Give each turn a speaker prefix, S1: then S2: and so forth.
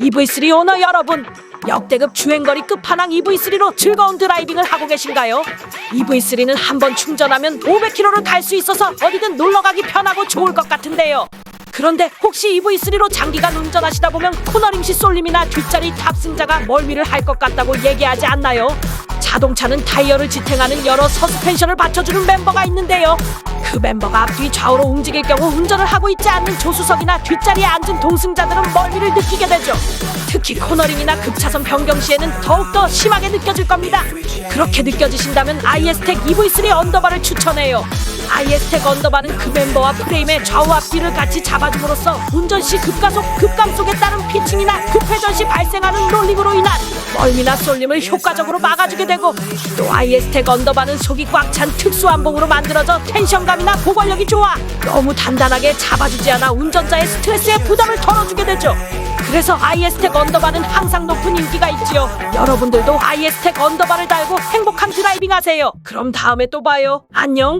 S1: EV3 오너 여러분, 역대급 주행거리 끝판왕 EV3로 즐거운 드라이빙을 하고 계신가요? EV3는 한 번 충전하면 500km를 갈 수 있어서 어디든 놀러가기 편하고 좋을 것 같은데요. 그런데 혹시 EV3로 장기간 운전하시다 보면 코너링 시 쏠림이나 뒷자리 탑승자가 멀미를 할 것 같다고 얘기하지 않나요? 자동차는 타이어를 지탱하는 여러 서스펜션을 받쳐주는 멤버가 있는데요. 그 멤버가 앞뒤 좌우로 움직일 경우 운전을 하고 있지 않는 조수석이나 뒷자리에 앉은 동승자들은 멀미를 느끼게 되죠. 특히 코너링이나 급차선 변경 시에는 더욱더 심하게 느껴질 겁니다. 그렇게 느껴지신다면 IS텍 EV3 언더바를 추천해요. IS텍 언더바는 그 멤버와 프레임의 좌우 앞뒤를 같이 잡아줌으로써 운전 시 급가속, 급감 속에 따른 피칭이나 급회전 시 발생하는 롤링으로 인한 멀미나 쏠림을 효과적으로 막아주게 되고 또 IS텍 언더바는 속이 꽉 찬 특수 한봉으로 만들어져 텐션감이나 보관력이 좋아 너무 단단하게 잡아주지 않아 운전자의 스트레스에 부담을 덜어주게 되죠. 그래서 IS텍 언더바는 항상 높은 인기가 있지요. 여러분들도 IS텍 언더바를 달고 행복한 드라이빙 하세요. 그럼 다음에 또 봐요. 안녕.